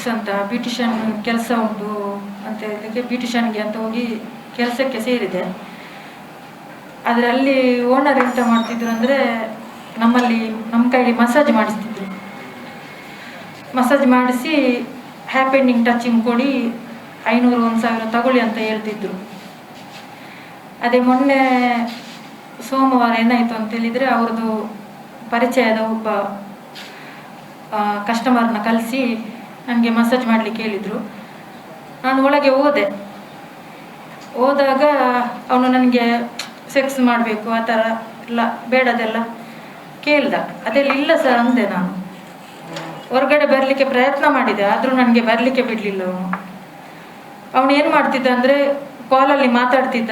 Tips ಅಂತ beautician ಕೆಲಸ ಉಂಟು ಅಂತ ಹೇಳಿಕ್ಕೆ ಬ್ಯೂಟಿಷಿಯನ್ಗೆ ಅಂತ ಹೋಗಿ ಕೆಲಸಕ್ಕೆ ಸೇರಿದೆ. ಅದರಲ್ಲಿ ಓನರ್ ಎಂತ ಮಾಡ್ತಿದ್ರು ಅಂದರೆ ನಮ್ಮಲ್ಲಿ ನಮ್ಮ ಕೈಲಿ ಮಸಾಜ್ ಮಾಡಿಸ್ತಿದ್ರು. ಮಸಾಜ್ ಮಾಡಿಸಿ ಹ್ಯಾಪ್ ಎಂಡಿಂಗ್ ಟಚಿಂಗ್ ಕೊಡಿ, ಐನೂರು, ಒಂದು ಸಾವಿರ ತಗೊಳ್ಳಿ ಅಂತ ಹೇಳ್ತಿದ್ರು. ಅದೇ ಮೊನ್ನೆ ಸೋಮವಾರ ಏನಾಯಿತು ಅಂತ ಹೇಳಿದರೆ ಅವ್ರದ್ದು ಪರಿಚಯದ ಒಬ್ಬ ಕಸ್ಟಮರ್ನ ಕಲಿಸಿ ನನಗೆ ಮಸಾಜ್ ಮಾಡಲಿಕ್ಕೆ ಹೇಳಿದರು. ನಾನು ಒಳಗೆ ಹೋದೆ. ಹೋದಾಗ ಅವನು ನನಗೆ ಸೆಕ್ಸ್ ಮಾಡಬೇಕು, ಆ ಥರ ಎಲ್ಲ, ಬೇಡದೆಲ್ಲ ಕೇಳ್ದ. ಅದೆಲ್ಲ ಇಲ್ಲ ಸರ್ ಅಂದೆ ನಾನು. ಹೊರಗಡೆ ಬರಲಿಕ್ಕೆ ಪ್ರಯತ್ನ ಮಾಡಿದೆ, ಆದರೂ ನನಗೆ ಬರಲಿಕ್ಕೆ ಬಿಡಲಿಲ್ಲ ಅವನು. ಅವನು ಏನು ಮಾಡ್ತಿದ್ದ ಅಂದರೆ ಕಾಲಲ್ಲಿ ಮಾತಾಡ್ತಿದ್ದ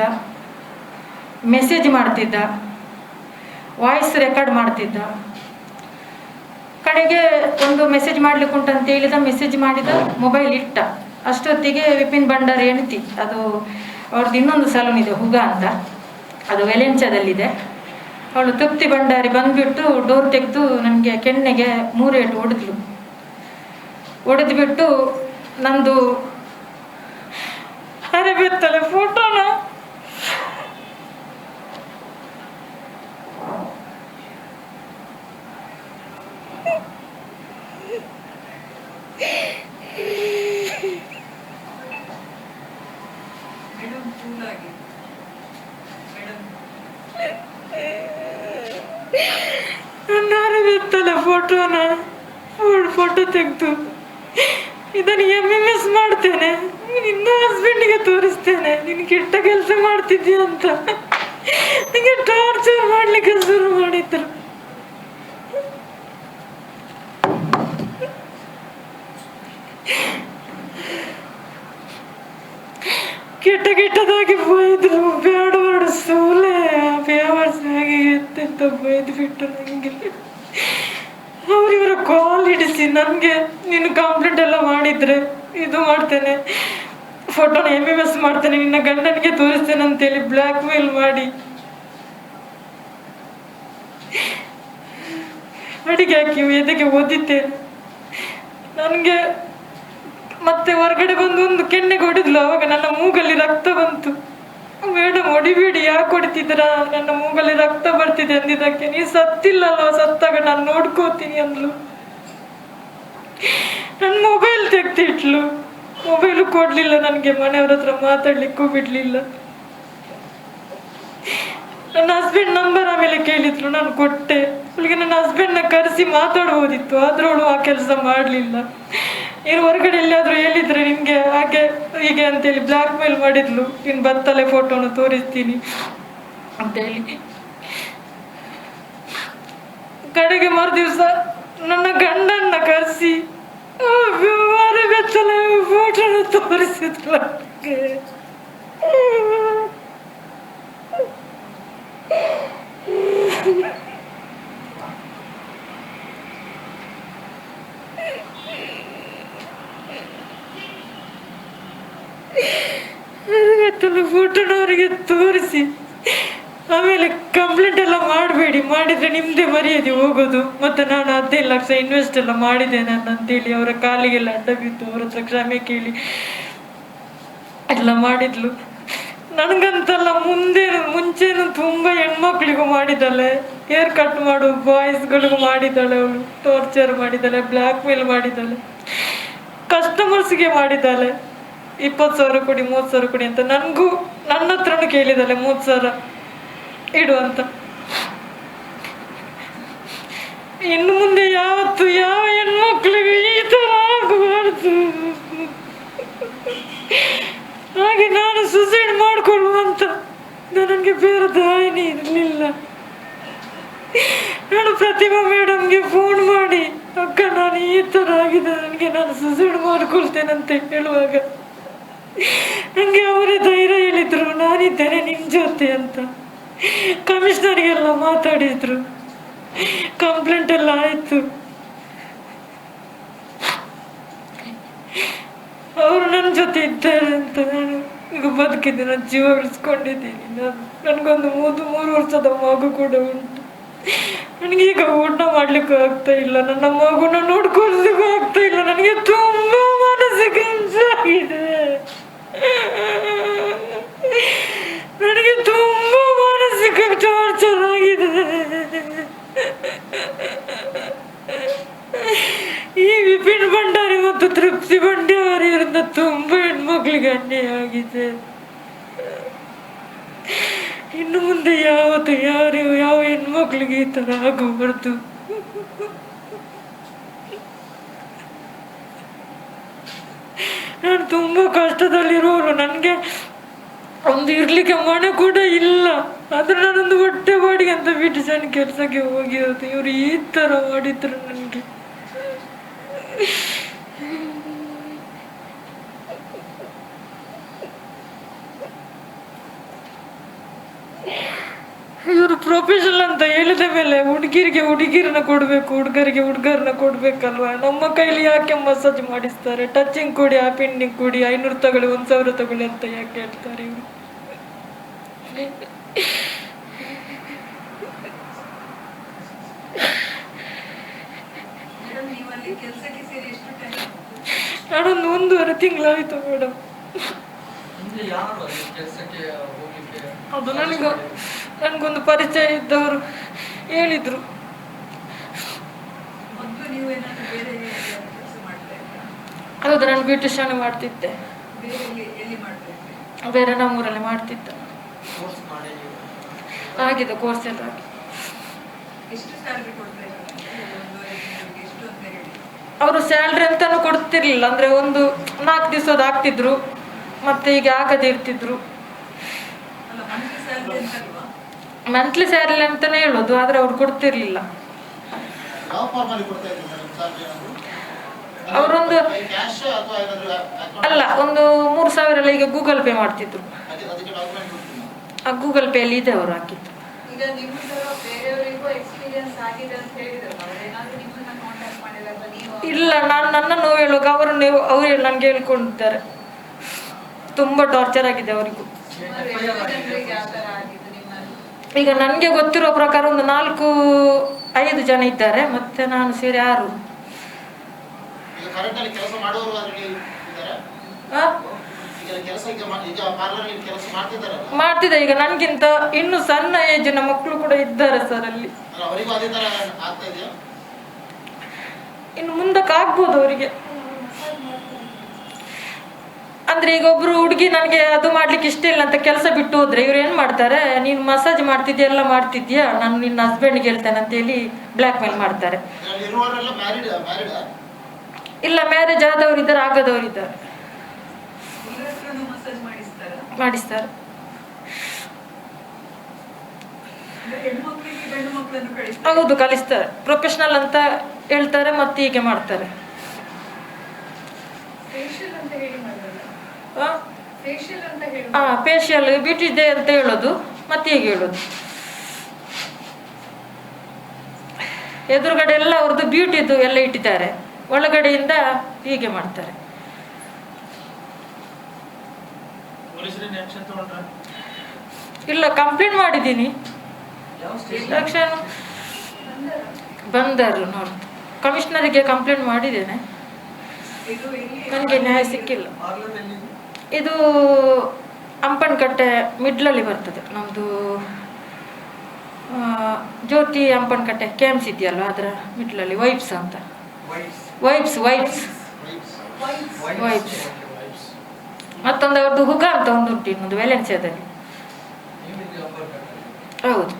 ಮೆಸೇಜ್ ಮಾಡ್ತಿದ್ದ ವಾಯ್ಸ್ ರೆಕಾರ್ಡ್ ಮಾಡ್ತಿದ್ದ. ಕಡೆಗೆ ಒಂದು ಮೆಸೇಜ್ ಮಾಡ್ಲಿಕ್ಕೆ ಅಂತ ಹೇಳಿದ ಮೆಸೇಜ್ ಮಾಡಿದ ಮೊಬೈಲ್ ಇಟ್ಟ. ಅಷ್ಟೊತ್ತಿಗೆ ವಿಪಿನ್ ಭಂಡಾರಿ ಹೆಂಡ್ತಿ ಅದು ಅವ್ರದ್ದು ಇನ್ನೊಂದು ಸಲೂನ್ ಇದೆ, ಹುಗ ಅಂತ. ಅದು ವೆಲೆಂಚದಲ್ಲಿದೆ ಅವಳು ತೃಪ್ತಿ ಭಂಡಾರಿ ಬಂದ್ಬಿಟ್ಟು ಡೋರ್ ತೆಗೆದು ನನಗೆ ಕೆನ್ನೆಗೆ ಮೂರೇಟು ಹೊಡೆದ್ಲು ಹೊಡೆದ್ಬಿಟ್ಟು ನಂದು ಅರೆಬೆತ್ತಲೆ ಫೋಟೋನ ಅರೆಬೆತ್ತಲೆ ಫೋಟೋನ ಫೋಟೋ ತೆಗೆದು. ಇದನ್ನು ಎಂ ಎಂ ಎಸ್ ಮಾಡ್ತೇನೆ. ಇನ್ನೂ ಹಸ್ಬೆಂಡಿಗೆ ತೋರಿಸ್ತೇನೆ. ನೀನು ಕೆಟ್ಟ ಕೆಲಸ ಮಾಡ್ತಿದ್ದೀಯ ಅಂತ. ನನಗೆ ಟಾರ್ಚರ್ ಮಾಡ್ಲಿಕ್ಕೆ ಶುರು ಮಾಡಿದ್ರು ಕೆಟ್ಟ ಕೆಟ್ಟದಾಗಿ ಬೈದ್ರು ಬೇಡ ಸೂಲೆ ಬೇವರ್ಸ್ ಆಗಿ ಎಂತೆಂತ ಬೈದು ಬಿಟ್ಟು ನನಗೆ ಅವರಿವರ ಕಾಲ್ ಹಿಡಿಸಿ ನನಗೆ, ನೀನು ಕಾಂಪ್ಲೇಂಟ್ ಎಲ್ಲ ಮಾಡಿದ್ರೆ ಇದು ಮಾಡ್ತೇನೆ. ಫೋಟೋನ ಎಂ ಎಂ ಎಸ್ ಮಾಡ್ತೇನೆ, ನಿನ್ನ ಗಂಡನಿಗೆ ತೋರಿಸ್ತೇನೆ ಅಂತೇಳಿ ಬ್ಲ್ಯಾಕ್ ಮೇಲ್ ಮಾಡಿ. ಅಡಿಗೆ ಹಾಕಿ ಎದೆಗೆ ಓದಿದ್ದೇನೆ ನನಗೆ ಮತ್ತೆ ಹೊರಗಡೆ ಬಂದು ಒಂದು ಕೆನ್ನೆ ಕೊಡಿದ್ಲು, ಅವಾಗ ನನ್ನ ಮೂಗಲ್ಲಿ ರಕ್ತ ಬಂತು. ಮೇಡಮ್ ಹೊಡಿಬೇಡಿ ಯಾಕೆ ಹೊಡಿತಿದ್ದೀರಾ? ನನ್ನ ಮೂಗಲ್ಲಿ ರಕ್ತ ಬರ್ತಿದೆ ಅಂದಿದ್ದಕ್ಕೆ. ನೀ ಸತ್ತಿಲ್ಲಲ್ವ? ಸತ್ತಾಗ ನಾನು ನೋಡ್ಕೋತೀನಿ ಅಂದ್ಲು. ನನ್ನ ಮೊಬೈಲ್ ತೆಗ್ದಿಟ್ಲು. ಮೊಬೈಲು ಕೊಡ್ಲಿಲ್ಲ ನನಗೆ, ಮನೆಯವ್ರ ಹತ್ರ ಮಾತಾಡ್ಲಿಕ್ಕೂ ಬಿಡ್ಲಿಲ್ಲ. ನನ್ನ ಹಸ್ಬೆಂಡ್ ನಂಬರ್ ಆಮೇಲೆ ಕೇಳಿದ್ರು, ನಾನು ಕೊಟ್ಟೆ. ಅವಳಿಗೆ ನನ್ನ ಹಸ್ಬೆಂಡ್ನ ಕರೆಸಿ ಮಾತಾಡ್ಬೋದಿತ್ತು, ಆದ್ರೂ ಆ ಕೆಲಸ ಮಾಡಲಿಲ್ಲ. ನೀನು ಹೊರಗಡೆ ಎಲ್ಲಿಯಾದ್ರೂ ಹೇಳಿದ್ರೆ ನಿಮಗೆ ಹಾಗೆ, ಹೀಗೆ ಅಂತೇಳಿ ಬ್ಲ್ಯಾಕ್ ಮೇಲ್ ಮಾಡಿದ್ಲು. ನೀನು ಬತ್ತಲೆ ಫೋಟೋನ ತೋರಿಸ್ತೀನಿ ಅಂತೇಳಿ. ಕಡೆಗೆ ಮರು ದಿವಸ ನನ್ನ ಗಂಡನ್ನ ಕರೆಸಿ ಬೆತ್ತಲೆ ಫೋಟೋನ ತೋರಿಸಿದ್ಲು ನನಗೆ. ಬೆತ್ತಲೆ ಫೋಟೋನ ಅವರಿಗೆ ತೋರಿಸಿ ಆಮೇಲೆ ಕಂಪ್ಲೇಂಟ್ ಎಲ್ಲ ಮಾಡಬೇಡಿ, ಮಾಡಿದ್ರೆ ನಿಮ್ದೇ ಮರ್ಯಾದೆ ಹೋಗೋದು. ಮತ್ತೆ ನಾನು ಹದಿನೈದು ಲಕ್ಷ ಇನ್ವೆಸ್ಟ್ ಎಲ್ಲ ಮಾಡಿದೆ ನಾನು ಅಂತೇಳಿ ಅವರ ಕಾಲಿಗೆಲ್ಲ ಅಡ್ಡ ಬಿದ್ದು ಅವ್ರ ಹತ್ರ ಕ್ಷಮೆ ಕೇಳಿ ಎಲ್ಲ ಮಾಡಿದ್ಲು. ನನಗಂತಲ್ಲ ಮುಂದೆ, ಮುಂಚೆನು ತುಂಬ ಹೆಣ್ಮಕ್ಳಿಗೂ ಮಾಡಿದ್ದಾಳೆ. ಹೇರ್ ಕಟ್ ಮಾಡು ಬಾಯ್ಸ್ಗಳಿಗೂ ಮಾಡಿದ್ದಾಳೆ ಅವಳು. ಟಾರ್ಚರ್ ಮಾಡಿದ್ದಾಳೆ ಬ್ಲ್ಯಾಕ್ ಮೇಲ್ ಮಾಡಿದ್ದಾಳೆ ಕಸ್ಟಮರ್ಸ್ಗೆ ಮಾಡಿದ್ದಾಳೆ. ಇಪ್ಪತ್ತು ಸಾವಿರ ಕೊಡಿ, ಮೂವತ್ತು ಸಾವಿರ ಕೊಡಿ ಅಂತ ನನಗೂ ನನ್ನ ಹತ್ರನೂ ಕೇಳಿದಲ್ಲ ಮೂವತ್ತು ಸಾವಿರ ಇಡು ಅಂತ. ಇನ್ನು ಮುಂದೆ ಯಾವತ್ತು ಯಾವ ಹೆಣ್ಮಕ್ಳಿಗೂ ಈ ಥರ ಆಗಬಾರ್ದು. ಹಾಗೆ ನಾನು ಸುಸೈಡ್ ಮಾಡಿಕೊಳ್ಳುವಂತ ನನಗೆ ಬೇರೆ ದಾಯಿನಿ ಇರಲಿಲ್ಲ. ನಾನು ಪ್ರತಿಭಾ ಮೇಡಮ್ಗೆ ಫೋನ್ ಮಾಡಿ, ಅಕ್ಕ, ನಾನು ಈ ಥರ ಆಗಿದೆ ನನಗೆ ನಾನು ಸುಸೈಡ್ ಮಾಡ್ಕೊಳ್ತೇನೆ ಅಂತ ಹೇಳುವಾಗ. ನನಗೆ ಅವರೇ ಧೈರ್ಯ ಹೇಳಿದ್ರು, ನಾನಿದ್ದೇನೆ ನಿಮ್ಮ ಜೊತೆ ಅಂತ. ಕಮಿಷನರ್ಗೆಲ್ಲ ಮಾತಾಡಿದ್ರು. ಕಂಪ್ಲೇಂಟ್ ಎಲ್ಲ ಆಯಿತು. ಅವರು ನನ್ನ ಜೊತೆ ಇದ್ದಾರೆ ಅಂತ ನಾನು ಈಗ ಬದುಕಿದ್ದೆ, ನಾನು ಜೀವ ಉಳಿಸ್ಕೊಂಡಿದ್ದೀನಿ. ನಾನು ನನಗೊಂದು ಮೂರು ಮೂರು ವರ್ಷದ ಮಗು ಕೂಡ ಉಂಟು. ನನಗೆ ಈಗ ಊಟ ಮಾಡ್ಲಿಕ್ಕೂ ಆಗ್ತಾ ಇಲ್ಲ. ನನ್ನ ಮಗುನ ನೋಡ್ಕೊಳ್ಳಿಕ್ಕೂ ಆಗ್ತಾ ಇಲ್ಲ. ನನಗೆ ತುಂಬ ನನಗೆ ತುಂಬ ಮಾನಸಿಕ ಟಾರ್ಚರ್ ಆಗಿದೆ ಈ ವಿಪಿನ್ ಭಂಡಾರಿ ಮತ್ತು ತೃಪ್ತಿ ಭಂಡಾರಿಯವರಿಂದ ತುಂಬ ಹೆಣ್ಮಕ್ಳಿಗೆ ಅನ್ಯಾಯ ಆಗಿದೆ. ಇನ್ನು ಮುಂದೆ ಯಾವತ್ತು ಯಾರು ಯಾವ ಹೆಣ್ಮಕ್ಳಿಗೆ ಈ ಥರ ಆಗಬಾರ್ದು? ನಾನು ತುಂಬ ಕಷ್ಟದಲ್ಲಿರೋರು ನನಗೆ ಒಂದು ಇರ್ಲಿಕ್ಕೆ ಮನೆ ಕೂಡ ಇಲ್ಲ. ಆದ್ರೆ ನಾನೊಂದು ಹೊಟ್ಟೆ ಬಾಡಿಗೆ ಅಂತ ಬಿಟ್ಟು ಸಣ್ಣ ಕೆಲಸಕ್ಕೆ ಹೋಗಿರೋದು ಇವರು ಈ ಥರ ಮಾಡಿದ್ರು ನನಗೆ ಇವರು ಪ್ರೊಫೆಷನಲ್ ಅಂತ ಹೇಳಿದ ಮೇಲೆ ಹುಡುಗಿರಿಗೆ ಹುಡುಗಿರನ್ನ ಕೊಡ್ಬೇಕು ಹುಡುಗರಿಗೆ ಹುಡುಗರನ್ನ ಕೊಡ್ಬೇಕಲ್ವಾ? ನಮ್ಮ ಕೈಲಿ ಯಾಕೆ ಮಸಾಜ್ ಮಾಡಿಸ್ತಾರೆ? ಟಚಿಂಗ್ ಕೊಡಿ ಆ ಪಿಂಡಿಂಗ್ ಕೊಡಿ ಐನೂರು ತಗೊಳ್ಳಿ ಒಂದು ಸಾವಿರ ತಗೊಳ್ಳಿ ಅಂತ ಯಾಕೆ ಹೇಳ್ತಾರೆ ಇವರು? ಮೇಡಮ್ ನೀವು ಅಲ್ಲಿ ಕೆಲಸಕ್ಕೆ ಸೇರಿ ಎಷ್ಟು ಟೈಮ್ ನಾನೊಂದು ಒಂದೂವರೆ ತಿಂಗಳಾಯ್ತು ಮೇಡಮ್. ಅದು ನನಗೆ ನನಗೊಂದು ಪರಿಚಯ ಇದ್ದವರು ಹೇಳಿದರು. ಮೊದಲು ನೀವು ಏನಾದ್ರು ಬೇರೆ ಕೆಲಸ ಮಾಡ್ತಾ ಇದ್ರಾ? ಹೌದು ನಾನು ಬ್ಯೂಟಿಷಿಯನ್ ಮಾಡ್ತಿದ್ದೆ. ಬೇರೆ ನಮ್ಮೂರಲ್ಲಿ ಮಾಡ್ತಿದ್ದೆ. ಕೋರ್ಸ್ ಮಾಡಿ ಆಗಿದೆ ಕೋರ್ಸ್ ಎಲ್ಲ ಆಗಿದೆ. ಅವರು ಸ್ಯಾಲ್ರಿ ಅಂತಾನು ಕೊಡ್ತಿರ್ಲಿಲ್ಲ ಅಂದ್ರೆ ಒಂದು ನಾಲ್ಕು ದಿವಸದ ಆಗ್ತಿದ್ರು ಮತ್ತೆ ಈಗ ಆಗದೇ ಇರ್ತಿದ್ರು. ಅಲ್ಲ ಮಂತ್ಲಿ ಸ್ಯಾಲ್ರಿ ಅಂತಾನೆ ಹೇಳೋದು ಆದ್ರೆ ಅವ್ರು ಕೊಡ್ತಿರ್ಲಿಲ್ಲ. ಅವರೊಂದು ಕ್ಯಾಶ್ ಅಥವಾ ಏನಾದ್ರು ಅಲ್ಲ ಒಂದು ಮೂರು ಸಾವಿರ ಎಲ್ಲ ಈಗ ಗೂಗಲ್ ಪೇ ಮಾಡ್ತಿದ್ರು. ಆ ಗೂಗಲ್ ಪೇಲಿ ಇದೆ ಅವರು ಹಾಕಿದ್ದು. ಈಗ ನಿಮ್ಮ ತರ ಬೇರೆಯವರಿಗೂ ಎಕ್ಸ್ಪೀರಿಯನ್ಸ್ ಆಗಿದೆ ಅಂತ ಹೇಳಿದ್ರಲ್ಲ ಅವ್ರೇನಾದ್ರೂ ನಿಮ್ಮನ್ನ ಕಾಂಟ್ಯಾಕ್ಟ್ ಮಾಡಿಲ್ಲ ಅಥವಾ ಇಲ್ಲ ನಾನು ನನ್ನ ನೋವು ಹೇಳುವಾಗ ಅವರು ನೀವು ಹೇಳಿ ನನಗೆ ಹೇಳ್ಕೊಂಡಿದ್ದಾರೆ. ತುಂಬ ಟಾರ್ಚರ್ ಆಗಿದೆ ಅವರಿಗೂ. ಈಗ ನನಗೆ ಗೊತ್ತಿರೋ ಪ್ರಕಾರ ಒಂದು ನಾಲ್ಕು ಐದು ಜನ ಇದ್ದಾರೆ ಮತ್ತೆ ನಾನು ಸೇರಿ ಆರು. ಮಾಡ್ತಿದ್ದೆ ಈಗ ನನಗಿಂತ ಇನ್ನು ಸಣ್ಣ ಏಜಿನ ಮಕ್ಕಳು ಕೂಡ ಇದ್ದಾರೆ ಸರ್ ಅಲ್ಲಿ. ಇನ್ನು ಮುಂದಕ್ಕೆ ಆಗ್ಬೋದು ಅವರಿಗೆ. ಅಂದ್ರೆ ಈಗ ಒಬ್ರು ಹುಡುಗಿ ನನಗೆ ಅದು ಮಾಡ್ಲಿಕ್ಕೆ ಇಷ್ಟ ಇಲ್ಲ ಅಂತ ಕೆಲಸ ಬಿಟ್ಟು ಹೋದ್ರೆ ಇವ್ರು ಏನ್ ಮಾಡ್ತಾರೆ? ನೀನು ಮಸಾಜ್ ಮಾಡ್ತಿದ್ಯಾ ಎಲ್ಲ ಮಾಡ್ತಿದ್ಯಾ? ನಾನು ನಿನ್ನ ಹಸ್ಬೆಂಡ್ಗೆ ಹೇಳ್ತೇನೆ ಅಂತ ಹೇಳಿ ಬ್ಲ್ಯಾಕ್ ಮೇಲ್ ಮಾಡ್ತಾರೆ ಇಲ್ಲ ಮ್ಯಾರೇಜ್ ಆದವ್ರು ಇದ್ದಾರೆ ಆಗದವ್ರು ಇದ್ದಾರೆ. ಮಾಡಿಸ್ತಾರ. ಹೌದು ಕಲಿಸ್ತಾರೆ. ಪ್ರೊಫೆಷನಲ್ ಅಂತ ಹೇಳ್ತಾರೆ ಮತ್ತೆ ಹೀಗೆ ಮಾಡ್ತಾರೆ ಫೇಶಿಯಲ್ ಅಂತ ಹೇಳಿ ಮಾಡಲ್ಲ ಫೇಶಿಯಲ್ ಫೇಶಿಯಲ್ ಬ್ಯೂಟಿ ಡೇ ಅಂತ ಹೇಳೋದು. ಮತ್ತೆ ಹೀಗೆ ಹೇಳೋದು? ಎದುರುಗಡೆ ಎಲ್ಲ ಅವ್ರದ್ದು ಬ್ಯೂಟಿದು ಎಲ್ಲ ಇಟ್ಟಿದ್ದಾರೆ. ಒಳಗಡೆಯಿಂದ ಹೀಗೆ ಮಾಡ್ತಾರೆ. ಇಲ್ಲ ಕಂಪ್ಲೇಂಟ್ ಮಾಡಿದ್ದೀನಿ. ಬಂದರು ನೋಡಿ. ಕಮಿಷನರಿಗೆ ಕಂಪ್ಲೇಂಟ್ ಮಾಡಿದ್ದೇನೆ. ಇದು ನನಗೆ ನ್ಯಾಯ ಸಿಕ್ಕಿಲ್ಲ. ಇದು ಅಂಪನಕಟ್ಟೆ ಮಿಡ್ಲಲ್ಲಿ ಬರ್ತದೆ. ನಮ್ಮದು Jyothi Ampanakatte K M C ಇದೆಯಲ್ಲ ಅದರ ಮಿಡ್ಲಲ್ಲಿ ವೈಬ್ಸ್ ಅಂತ. Vibes. Vibes vibes Right. Vibes. ಮತ್ತೊಂದು ಅವ್ರದ್ದು ಹುಗ ಅಂತ ಒಂದು ಉಂಟು ಇನ್ನೊಂದು ವೆಲೆನ್ಸಿಯಾದಲ್ಲಿ. ಹೌದು.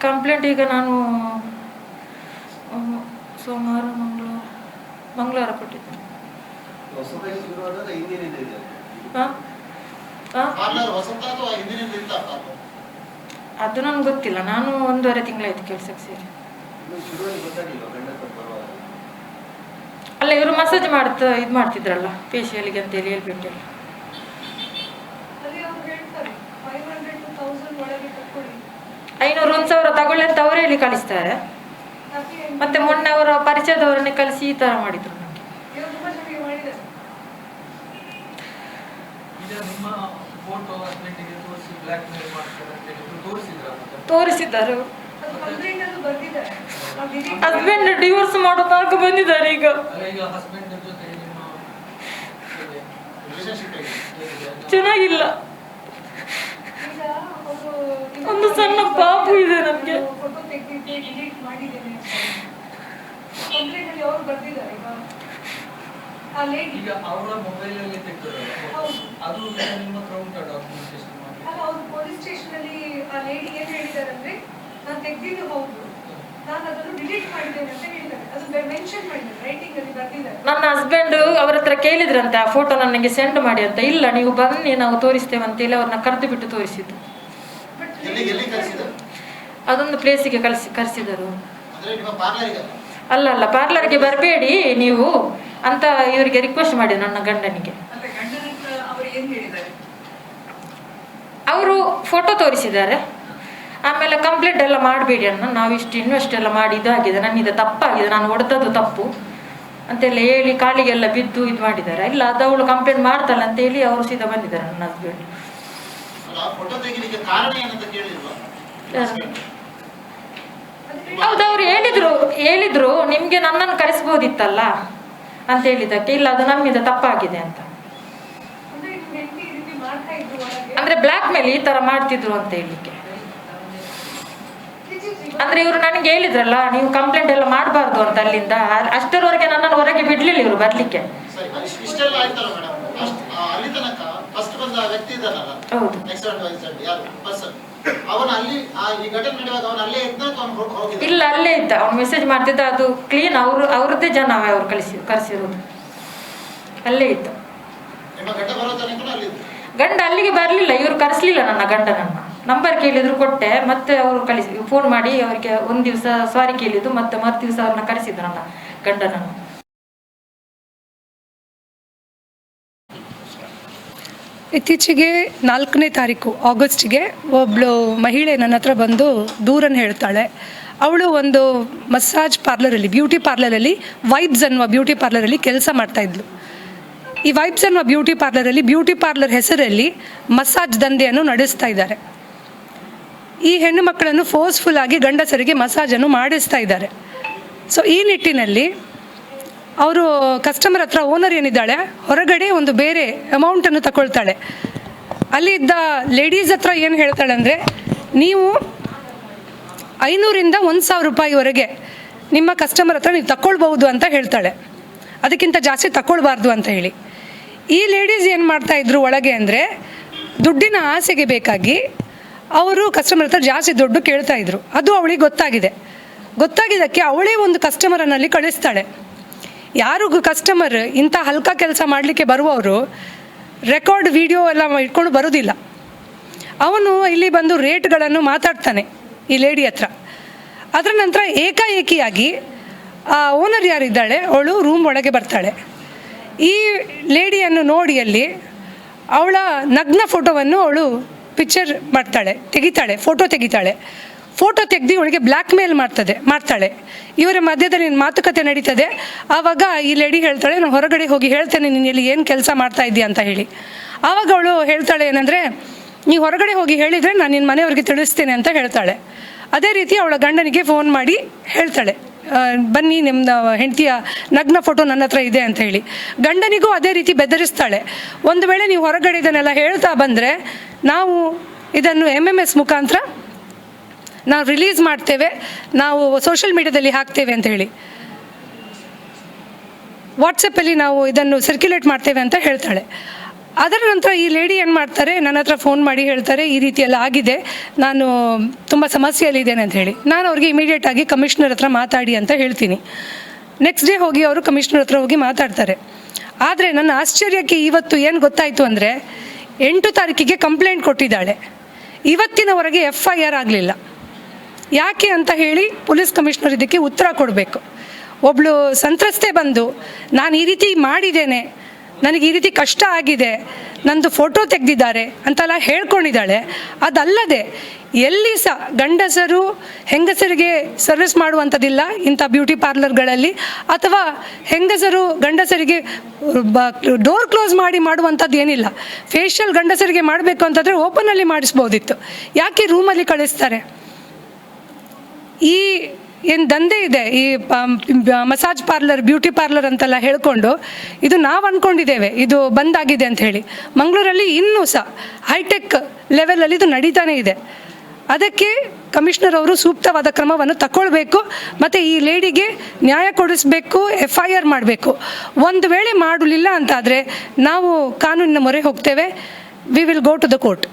ಕಂಪ್ಲೇಂಟ್ ಈಗ ನಾನು ಸೋಮವಾರ ಮಂಗಳವಾರ ಕೊಟ್ಟಿದ್ದೆ. ಅದು ನನಗೆ ಗೊತ್ತಿಲ್ಲ. ನಾನು ಒಂದೂವರೆ ತಿಂಗಳಾಯ್ತು ಕೆಲ್ಸಕ್ಕೆ ಸೇರಿ. ಅಲ್ಲ ಇವರು ಮಸಾಜ್ ಮಾಡ್ತಾ ಇದು ಮಾಡ್ತಿದ್ರಲ್ಲ ಫೇಶಿಯಲ್ಗೆ ಅಂತೇಳಿ ಹೇಳಿ ಹೇಳ್ಬಿಟ್ಟು. ಐನೂರು ಒಂದು ಸಾವಿರ ತಗೊಳ್ಳಿ ಅಂತ ಅವರೇ ಹೇಳಿ ಕಳಿಸ್ತಾರೆ. ಮತ್ತೆ ಮೊನ್ನೆ ಅವರ ಪರಿಚಯದವರನ್ನೇ ಕಲಿಸಿ ಈ ತರ ಮಾಡಿದ್ರು ನನಗೆ ಇವ್ರು ತುಂಬಾ ಚೆನ್ನಾಗಿ ಮಾಡಿದ್ದಾರೆ. ಫೋಟೋ ಹಸ್ಬೆಂಡಿಗೆ ತೋರಿಸಿ ಬ್ಲ್ಯಾಕ್ ಮೇಲ್ ಮಾಡ್ತಾರೆ ಅಂತ ಹೇಳಿ ತೋರಿಸಿದ್ರ ಮತ್ತೆ? ತೋರಿಸಿದ್ದಾರೆ. ಹಸ್ಬೆಂಡ್ ಡಿವೋರ್ಸ್ ಮಾಡೋದಾಗ ಬಂದಿದ್ದಾರೆ. ಈಗ? ಚೆನ್ನಾಗಿಲ್ಲ. ಒಂದು ಸಣ್ಣ ಪಾಪು ಇದೆ ನಮಗೆ. ಫೋಟೋ ತೆಗೆದಿದ್ದೆ ಡಿಲೀಟ್ ಮಾಡಿದ್ದೇನೆ. ಕಂಪ್ಲೇಂಟ್ ಅವರು ಬರ್ತಿದ್ದಾರೆ ಈಗ. ಅವರ ಮೊಬೈಲ್ ಅಲ್ಲಿ. ಅದು ನಿಮ್ಮ ಹತ್ರ ಉಂಟಾ ಡಾಕ್ಯುಮೆಂಟೇಶನ್ ಅಲ್ಲ. ಅವರು ಪೊಲೀಸ್ ಸ್ಟೇಷನ್ ಅಲ್ಲಿ ಆ ಲೇಡಿ ಏನ್ ಹೇಳಿದ್ದಾರೆ ಅಂದ್ರೆ ನಾನು ತೆಗ್ದಿದ್ದು ಹೌದು. ನಾನು ಅದನ್ನು ಡಿಲೀಟ್ ಮಾಡಿದ್ದೇನೆ ಅಂತ ಹೇಳಿದ್ದಾರೆ. ನನ್ನ ಹಸ್ಬೆಂಡ್ ಅವ್ರ ಹತ್ರ ಕೇಳಿದ್ರಂತೆ ಆ ಫೋಟೋ ನನಗೆ ಸೆಂಡ್ ಮಾಡಿ ಅಂತ. ಇಲ್ಲ ನೀವು ಬನ್ನಿ ನಾವು ತೋರಿಸ್ತೇವೆ ಅಂತೇಳಿ ಅವ್ರನ್ನ ಕರೆದು ಬಿಟ್ಟು ತೋರಿಸಿದ್ದು. ಎಲ್ಲಿ ಎಲ್ಲಿ ಕಳಿಸಿದ್ರು ಅದೊಂದು ಪ್ಲೇಸಿಗೆ ಕಳಿಸಿ ಕರೆಸಿದರು ಅಲ್ಲ? ಅಲ್ಲ ಪಾರ್ಲರ್ಗೆ ಬರಬೇಡಿ ನೀವು ಅಂತ ಇವರಿಗೆ ರಿಕ್ವೆಸ್ಟ್ ಮಾಡಿ ನನ್ನ ಗಂಡನಿಗೆ. ಅವರು ಫೋಟೋ ತೋರಿಸಿದ್ದಾರೆ. ಆಮೇಲೆ ಕಂಪ್ಲೇಂಟ್ ಎಲ್ಲ ಮಾಡಬೇಡಿ ಅಣ್ಣ. ನಾವು ಇಷ್ಟು ಇನ್ವೆಸ್ಟ್ ಎಲ್ಲ ಮಾಡಿ ಇದಾಗಿದೆ. ಇದು ತಪ್ಪಾಗಿದೆ. ನಾನು ಹೊಡೆದದ್ದು ತಪ್ಪು. ಅಂತೆಲ್ಲ ಹೇಳಿ ಕಾಲಿಗೆಲ್ಲ ಬಿದ್ದು ಇದು ಮಾಡಿದ್ದಾರೆ. ಇಲ್ಲ ಅದು ಅವಳು ಕಂಪ್ಲೇಂಟ್ ಮಾಡ್ತಾಳೆ ಅಂತ ಹೇಳಿ ಅವರು ಸೀದಾ ಬಂದಿದ್ದಾರೆ ನನ್ನ ಹಸ್ಬೆಂಡ್ ಹೌದು ಅವ್ರು ಹೇಳಿದ್ರು ಹೇಳಿದ್ರು ನಿಮ್ಗೆ ನನ್ನನ್ನು ಕರೆಸ್ಬೋದಿತ್ತಲ್ಲ ಅಂತ ಹೇಳಿದಕ್ಕೆ ಇಲ್ಲ ಅದು ನಮ್ಮಿಂದ ತಪ್ಪಾಗಿದೆ ಅಂತ. ಅಂದ್ರೆ ಬ್ಲ್ಯಾಕ್ ಮೇಲ್ ಈ ತರ ಮಾಡ್ತಿದ್ರು ಅಂತ ಹೇಳಲಿಕ್ಕೆ ಈಗ ಅಂದ್ರೆ ಇವರು ನನಗೆ ಹೇಳಿದ್ರಲ್ಲ ನೀವು ಕಂಪ್ಲೇಂಟ್ ಎಲ್ಲ ಮಾಡಬಾರ್ದು ಅಂತ ಅಲ್ಲಿಂದ. ಅಷ್ಟರವರೆಗೆ ನನ್ನನ್ನು ಹೊರಗೆ ಬಿಡ್ಲಿಲ್ಲ ಇವರು ಬರ್ಲಿಕ್ಕೆ. ಇಲ್ಲ ಅಲ್ಲೇ ಇದ್ದ. ಅವ್ನು ಮೆಸೇಜ್ ಮಾಡ್ತಿದ್ದ ಅದು ಕ್ಲೀನ್ ಅವರು ಅವ್ರದ್ದೇ ಜನ ಅವ್ರು ಕಳಿಸಿ ಕರೆಸಿರೋದು. ಅಲ್ಲೇ ಇತ್ತು. ಗಂಡ ಅಲ್ಲಿಗೆ ಬರಲಿಲ್ಲ ಇವರು ಕರೆಸ್ಲಿಲ್ಲ ನನ್ನ ಗಂಡನನ್ನ. ನಂಬರ್ ಕೇಳಿದ್ರು ಕೊಟ್ಟೆ, ಮತ್ತೆ ಅವರು ಕಳಿಸಿ ಫೋನ್ ಮಾಡಿ ಅವರಿಗೆ ಒಂದು ದಿವಸ ಸಾರಿ ಕೇಳಿದ್ದು, ಮತ್ತೆ ಮರು ದಿವಸ ಅವ್ರನ್ನ ಕರೆಸಿದ್ರು ನನ್ನ ಗಂಡನನ್ನು. ಇತ್ತೀಚೆಗೆ ನಾಲ್ಕನೇ ತಾರೀಕು, ಆಗಸ್ಟ್ಗೆ ಒಬ್ಬಳು ಮಹಿಳೆ ನನ್ನ ಹತ್ರ ಬಂದು ದೂರನ್ನು ಹೇಳ್ತಾಳೆ. ಅವಳು ಒಂದು ಮಸಾಜ್ ಪಾರ್ಲರಲ್ಲಿ, ಬ್ಯೂಟಿ ಪಾರ್ಲರಲ್ಲಿ ವೈಬ್ಸ್ ಅನ್ನುವ ಬ್ಯೂಟಿ ಪಾರ್ಲರಲ್ಲಿ ಕೆಲಸ ಮಾಡ್ತಾ ಇದ್ಲು. ಈ ವೈಬ್ಸ್ ಅನ್ನುವ ಬ್ಯೂಟಿ ಪಾರ್ಲರಲ್ಲಿ, ಬ್ಯೂಟಿ ಪಾರ್ಲರ್ ಹೆಸರಲ್ಲಿ ಮಸಾಜ್ ದಂಧೆಯನ್ನು ನಡೆಸ್ತಾ ಇದ್ದಾರೆ. ಈ ಹೆಣ್ಣು ಮಕ್ಕಳನ್ನು ಫೋರ್ಸ್ಫುಲ್ ಆಗಿ ಗಂಡಸರಿಗೆ ಮಸಾಜನ್ನು ಮಾಡಿಸ್ತಾ ಇದ್ದಾರೆ. ಸೊ ಈ ನಿಟ್ಟಿನಲ್ಲಿ ಅವರು ಕಸ್ಟಮರ್ ಹತ್ರ ಓನರ್ ಏನಿದ್ದಾಳೆ, ಹೊರಗಡೆ ಒಂದು ಬೇರೆ ಅಮೌಂಟನ್ನು ತಗೊಳ್ತಾಳೆ ಅಲ್ಲಿ ಇದ್ದ ಲೇಡೀಸ್ ಹತ್ರ ಏನು ಹೇಳ್ತಾಳೆ ಅಂದರೆ, ನೀವು ಐನೂರಿಂದ ಒಂದು ಸಾವಿರ ರೂಪಾಯಿವರೆಗೆ ನಿಮ್ಮ ಕಸ್ಟಮರ್ ಹತ್ರ ನೀವು ತಗೊಳ್ಬಹುದು ಅಂತ ಹೇಳ್ತಾಳೆ. ಅದಕ್ಕಿಂತ ಜಾಸ್ತಿ ತಗೊಳ್ಬಾರ್ದು ಅಂತ ಹೇಳಿ. ಈ ಲೇಡೀಸ್ ಏನು ಮಾಡ್ತಾ ಇದ್ರು ಒಳಗೆ ಅಂದರೆ, ದುಡ್ಡಿನ ಆಸೆಗೆ ಬೇಕಾಗಿ ಅವರು ಕಸ್ಟಮರ್ ಹತ್ರ ಜಾಸ್ತಿ ದುಡ್ಡು ಕೇಳ್ತಾ ಇದ್ರು. ಅದು ಅವಳಿಗೆ ಗೊತ್ತಾಗಿದೆ. ಗೊತ್ತಾಗಿದ್ದಕ್ಕೆ ಅವಳೇ ಒಂದು ಕಸ್ಟಮರನ್ನಲ್ಲಿ ಕಳಿಸ್ತಾಳೆ. ಯಾರು ಕಸ್ಟಮರ್ ಇಂಥ ಹಲ್ಕ ಕೆಲಸ ಮಾಡಲಿಕ್ಕೆ ಬರುವವರು ರೆಕಾರ್ಡ್ ವಿಡಿಯೋ ಎಲ್ಲ ಇಟ್ಕೊಂಡು ಬರೋದಿಲ್ಲ. ಅವನು ಇಲ್ಲಿ ಬಂದು ರೇಟ್ಗಳನ್ನು ಮಾತಾಡ್ತಾನೆ ಈ ಲೇಡಿ ಹತ್ರ. ಅದರ ನಂತರ ಏಕಾಏಕಿಯಾಗಿ, ಆ ಓನರ್ ಯಾರಿದ್ದಾಳೆ, ಅವಳು ರೂಮ್ ಒಳಗೆ ಬರ್ತಾಳೆ. ಈ ಲೇಡಿಯನ್ನು ನೋಡಿ ಅಲ್ಲಿ ಅವಳ ನಗ್ನ ಫೋಟೋವನ್ನು ಅವಳು ಪಿಕ್ಚರ್ ಮಾಡ್ತಾಳೆ, ತೆಗಿತಾಳೆ ಫೋಟೋ ತೆಗಿತಾಳೆ. ಫೋಟೋ ತೆಗೆದು ಇವಳಿಗೆ ಬ್ಲ್ಯಾಕ್ ಮೇಲ್ ಮಾಡ್ತದೆ, ಮಾಡ್ತಾಳೆ. ಇವರ ಮಧ್ಯದಲ್ಲಿ ಮಾತುಕತೆ ನಡೀತದೆ. ಆವಾಗ ಈ ಲೇಡಿ ಹೇಳ್ತಾಳೆ, ನಾನು ಹೊರಗಡೆ ಹೋಗಿ ಹೇಳ್ತೇನೆ, ನೀನು ಇಲ್ಲಿ ಏನು ಕೆಲಸ ಮಾಡ್ತಾ ಇದ್ದೀಯ ಅಂತ ಹೇಳಿ. ಆವಾಗ ಅವಳು ಹೇಳ್ತಾಳೆ ಏನಂದರೆ ನೀವು ಹೊರಗಡೆ ಹೋಗಿ ಹೇಳಿದರೆ ನಾನು ನಿನ್ನ ಮನೆಯವ್ರಿಗೆ ತಿಳಿಸ್ತೇನೆ ಅಂತ ಹೇಳ್ತಾಳೆ. ಅದೇ ರೀತಿ ಅವಳ ಗಂಡನಿಗೆ ಫೋನ್ ಮಾಡಿ ಹೇಳ್ತಾಳೆ. ಬನ್ನಿ ನಿಮ್ಮ ಹೆಂಡತಿಯ ನಗ್ನ ಫೋಟೋ ನನ್ನ ಹತ್ರ ಇದೆ ಅಂತ ಹೇಳಿ. ಗಂಡನಿಗೂ ಅದೇ ರೀತಿ ಬೆದರಿಸ್ತಾಳೆ. ಒಂದು ವೇಳೆ ನೀವು ಹೊರಗಡೆ ಇದನ್ನೆಲ್ಲ ಹೇಳ್ತಾ ಬಂದರೆ ನಾವು ಇದನ್ನು ಎಂ ಎಂ ಎಸ್ ಮುಖಾಂತರ ನಾವು ರಿಲೀಸ್ ಮಾಡ್ತೇವೆ. ನಾವು ಸೋಷಿಯಲ್ ಮೀಡಿಯಾದಲ್ಲಿ ಹಾಕ್ತೇವೆ ಅಂತ ಹೇಳಿ. ವಾಟ್ಸಪ್ಪಲ್ಲಿ ನಾವು ಇದನ್ನು ಸರ್ಕ್ಯುಲೇಟ್ ಮಾಡ್ತೇವೆ ಅಂತ ಹೇಳ್ತಾಳೆ. ಅದರ ನಂತರ ಈ ಲೇಡಿ ಏನು ಮಾಡ್ತಾರೆ, ನನ್ನ ಹತ್ರ ಫೋನ್ ಮಾಡಿ ಹೇಳ್ತಾರೆ, ಈ ರೀತಿಯೆಲ್ಲ ಆಗಿದೆ. ನಾನು ತುಂಬ ಸಮಸ್ಯೆಯಲ್ಲಿದ್ದೇನೆ ಅಂತ ಹೇಳಿ. ನಾನು ಅವ್ರಿಗೆ ಇಮಿಡಿಯೇಟ್ ಆಗಿ ಕಮಿಷನರ್ ಹತ್ರ ಮಾತಾಡಿ ಅಂತ ಹೇಳ್ತೀನಿ. ನೆಕ್ಸ್ಟ್ ಡೇ ಹೋಗಿ ಅವರು ಕಮಿಷನರ್ ಹತ್ರ ಹೋಗಿ ಮಾತಾಡ್ತಾರೆ. ಆದರೆ ನನ್ನ ಆಶ್ಚರ್ಯಕ್ಕೆ ಇವತ್ತು ಏನು ಗೊತ್ತಾಯಿತು ಅಂದರೆ, ಎಂಟು ತಾರೀಕಿಗೆ ಕಂಪ್ಲೇಂಟ್ ಕೊಟ್ಟಿದ್ದಾಳೆ. ಇವತ್ತಿನವರೆಗೆ ಎಫ್ ಐ ಆರ್ ಆಗಲಿಲ್ಲ. ಯಾಕೆ ಅಂತ ಹೇಳಿ ಪೊಲೀಸ್ ಕಮಿಷನರ್ ಇದಕ್ಕೆ ಉತ್ತರ ಕೊಡಬೇಕು. ಒಬ್ಳು ಸಂತ್ರಸ್ತೆ ಬಂದು, ನಾನು ಈ ರೀತಿ ಮಾಡಿದ್ದೇನೆ ನನಗೆ ಈ ರೀತಿ ಕಷ್ಟ ಆಗಿದೆ, ನಂದು ಫೋಟೋ ತೆಗೆದಿದ್ದಾರೆ ಅಂತೆಲ್ಲ ಹೇಳ್ಕೊಂಡಿದ್ದಾಳೆ. ಅದಲ್ಲದೆ, ಎಲ್ಲಿ ಸಹ ಗಂಡಸರು ಹೆಂಗಸರಿಗೆ ಸರ್ವಿಸ್ ಮಾಡುವಂಥದ್ದಿಲ್ಲ ಇಂಥ ಬ್ಯೂಟಿ ಪಾರ್ಲರ್ಗಳಲ್ಲಿ ಅಥವಾ ಹೆಂಗಸರು ಗಂಡಸರಿಗೆ ಡೋರ್ ಕ್ಲೋಸ್ ಮಾಡಿ ಮಾಡುವಂಥದ್ದು ಏನಿಲ್ಲ. ಫೇಶಿಯಲ್ ಗಂಡಸರಿಗೆ ಮಾಡಬೇಕು ಅಂತಂದರೆ ಓಪನಲ್ಲಿ ಮಾಡಿಸ್ಬೋದಿತ್ತು. ಯಾಕೆ ರೂಮಲ್ಲಿ ಕಳಿಸ್ತಾರೆ? ಈ ಏನು ದಂಧೆ ಇದೆ? ಈ ಮಸಾಜ್ ಪಾರ್ಲರ್, ಬ್ಯೂಟಿ ಪಾರ್ಲರ್ ಅಂತೆಲ್ಲ ಹೇಳ್ಕೊಂಡು ಇದು ನಾವು ಅಂದ್ಕೊಂಡಿದ್ದೇವೆ ಇದು ಬಂದಾಗಿದೆ ಅಂತ ಹೇಳಿ. ಮಂಗಳೂರಲ್ಲಿ ಇನ್ನೂ ಸಹ ಹೈಟೆಕ್ ಲೆವೆಲಲ್ಲಿ ಇದು ನಡೀತಾನೆ ಇದೆ. ಅದಕ್ಕೆ ಕಮಿಷನರ್ ಅವರು ಸೂಕ್ತವಾದ ಕ್ರಮವನ್ನು ತಗೊಳ್ಬೇಕು ಮತ್ತು ಈ ಲೇಡಿಗೆ ನ್ಯಾಯ ಕೊಡಿಸ್ಬೇಕು ಎಫ್ ಐ ಆರ್ ಮಾಡಬೇಕು. ಒಂದು ವೇಳೆ ಮಾಡಲಿಲ್ಲ ಅಂತಾದರೆ ನಾವು ಕಾನೂನಿನ ಮೊರೆ ಹೋಗ್ತೇವೆ. We will go to the court